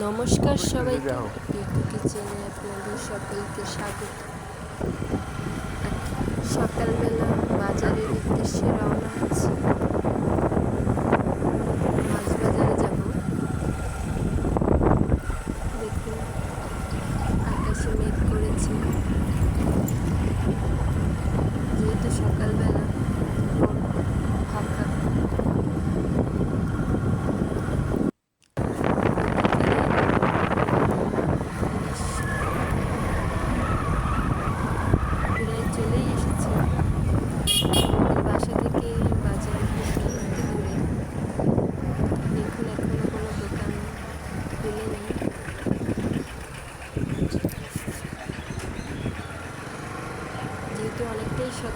নমস্কার সবাইকে। কিচেনে আপনাদের সকলকে স্বাগত। সকালবেলা বাজারের উদ্দেশ্যে রওনা হচ্ছি মাছ বাজারে যাব দেখুন আকাশে মেঘ করেছে যেহেতু সকালবেলা ফাঁকা প্রায় চলেই এসেছি আমাদের বাসা থেকে বাজার বেশি একটু দূরে দেখুন এখনও কোনো দোকান খুলে নেই যেহেতু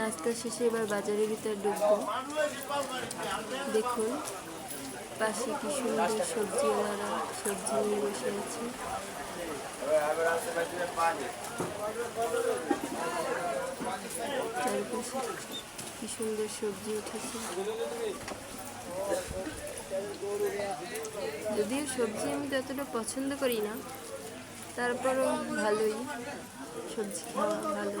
নাস্তা শেষে এবার বাজারের ভিতরে ঢুকবো। দেখুন, পাশে কি সুন্দর সবজিওয়ালারা সবজি নিয়ে বসে আছে। চারপাশে কি সুন্দর সবজি উঠেছে। যদিও সবজি আমি ততটা পছন্দ করি না, তারপরও ভালোই, সবজি খাওয়া ভালো।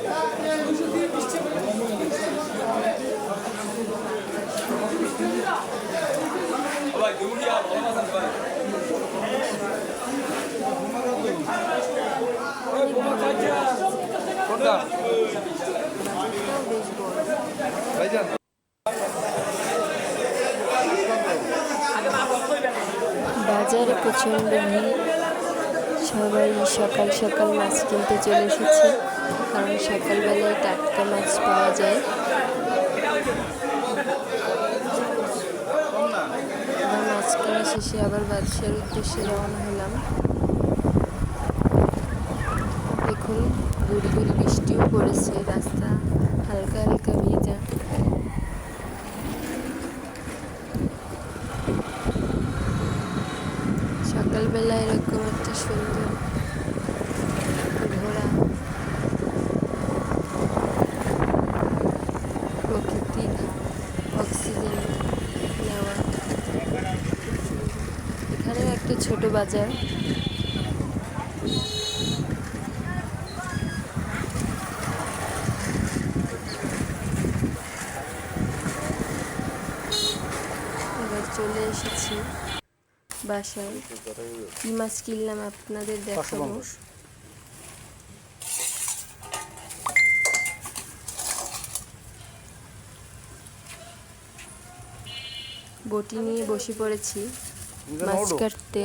প্রচণ্ড ভিড়। সবাই সকাল সকাল মাছ কিনতে চলে এসেছে, কারণ সকালবেলায় টাটকা মাছ পাওয়া যায়। মাছ কেনা শেষে আবার বাদশার উদ্দেশ্যে রওনা হলাম। দেখুন, গুড়ি গুড়ি বৃষ্টিও পড়েছে, রাস্তা সকালবেলা এরকম একটা সুন্দর ঘোরা প্রকৃতির অক্সিজেন নেওয়া। এখানে একটা ছোট বাজার এবার চলে এসেছি বাসায়। কি মাছ কিনলাম আপনাদের দেখাবো। বটি নিয়ে বসে পড়েছি মাছ কাটতে।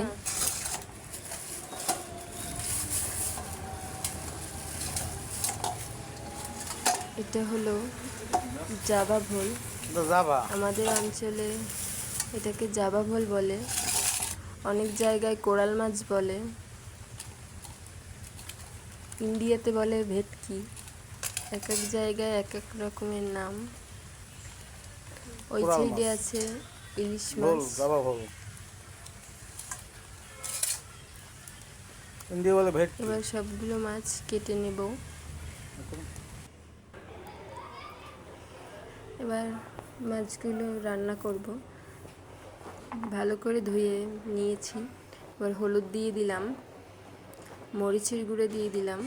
এটা হলো জাবা ভোল। আমাদের অঞ্চলে এটাকে জাবা ভোল বলে। অনেক জায়গায় কোরাল মাছ বলে। ইন্ডিয়াতে বলে ভেটকি। এক এক জায়গায় এক এক রকমের নাম। ওই সাইডে আছে ইলিশ মাছ। এবার সবগুলো মাছ কেটে নেব। এবার মাছগুলো রান্না করব। ভালো করে ধুয়ে নিয়েছি। এবার হলুদ দিয়ে দিলাম, মরিচের গুঁড়ো দিয়ে দিলাম,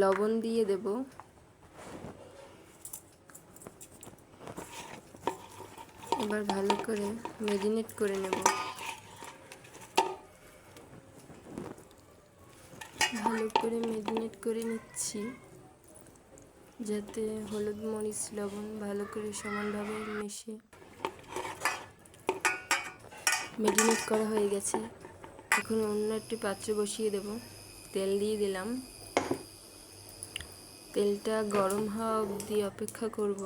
লবণ দিয়ে দেব। এবার ভালো করে মেরিনেট করে নেব। ভালো করে মেরিনেট করে নিচ্ছি, যাতে হলুদ, মরিচ, লবণ ভালো করে সমানভাবে মিশে মেরিনেট করা হয়ে গেছে। এখন অন্য একটি পাত্রে বসিয়ে দেব। তেল দিয়ে দিলাম। তেলটা গরম হওয়া অবধি অপেক্ষা করব।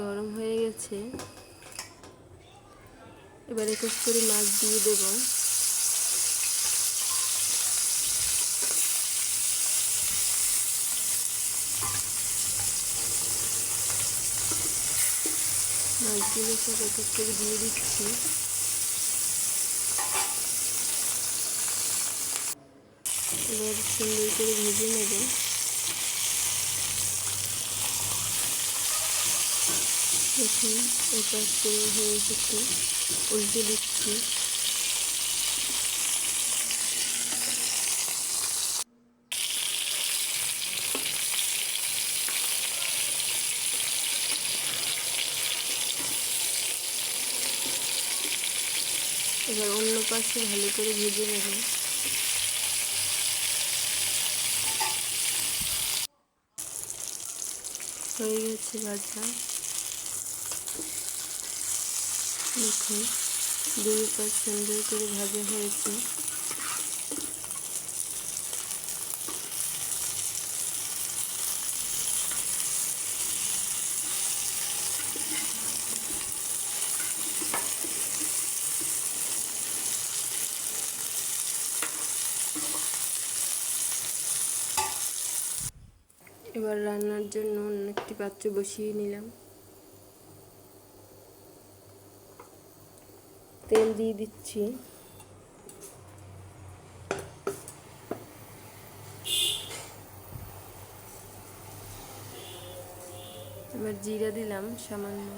গরম হয়ে গেছে। এবার একুশ করে মাছ দিয়ে দেব। মাছগুলো সব এক এক করে দিয়ে দিচ্ছি এবার সুন্দর করে ভেজে নেব দেখুন এপাশ করে হয়ে এসেছে উল্টে দিচ্ছি এবার অন্য পাশে ভালো করে ভেজে নেব। হয়ে গেছে ভাজা। দেখুন, দুই পাশ সুন্দর করে ভাজা হয়েছে। এবার রান্নার জন্য অন্য একটি পাত্র বসিয়ে নিলাম। তেল দিয়ে দিচ্ছি। এবার জিরা দিলাম সামান্য।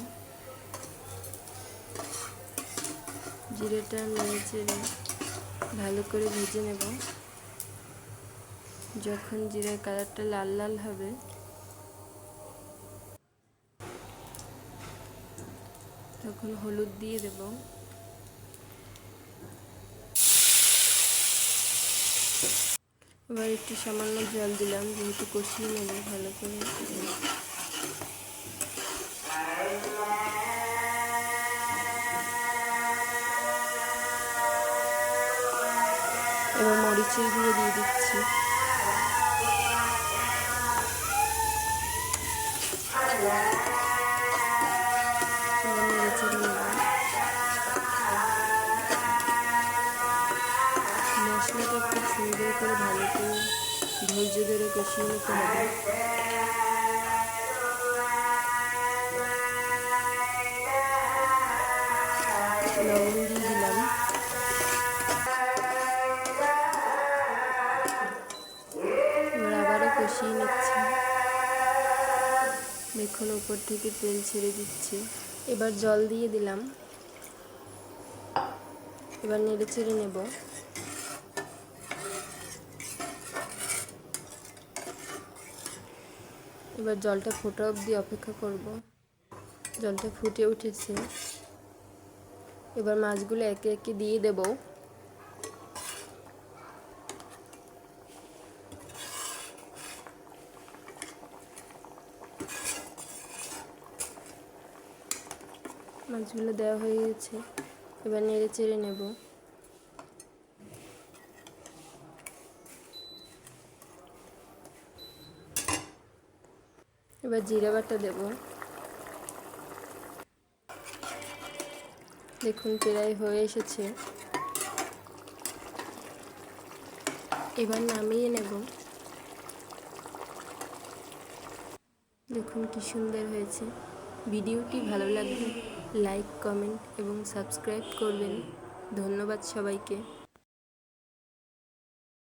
জিরাটা চেড়ে ভালো করে ভেজে নেব। যখন জিরার কালারটা লাল লাল হবে। তখন হলুদ দিয়ে দেব। এবার একটু সামান্য জল দিলাম, যেহেতু কষিয়ে নেব ভালো করে। এবার মরিচের গুঁড়ো দিয়ে দিচ্ছি। মশলাটা খুব সুন্দর করে ভালো করে ধৈর্য ধরে কষিয়ে নিতে হবে। দেখুন উপর থেকে তেল ছেড়ে দিচ্ছে। এবার জল দিয়ে দিলাম। এবার নেড়ে চেড়ে নেব। এবার জলটা ফোটা অবধি অপেক্ষা করব। জলটা ফুটে উঠেছে। এবার মাছগুলো একে একে দিয়ে দেব। মাছগুলো দেওয়া হয়ে গেছে। এবার নেড়ে চেড়ে নেব। এবার জিরা বাটা দেব। দেখুন, প্রায় হয়ে এসেছে। এবার নামিয়ে নেব। দেখুন, কি সুন্দর হয়েছে। ভিডিওটি ভালো লাগলে লাইক কমেন্ট এবং সাবস্ক্রাইব করবেন। ধন্যবাদ সবাইকে।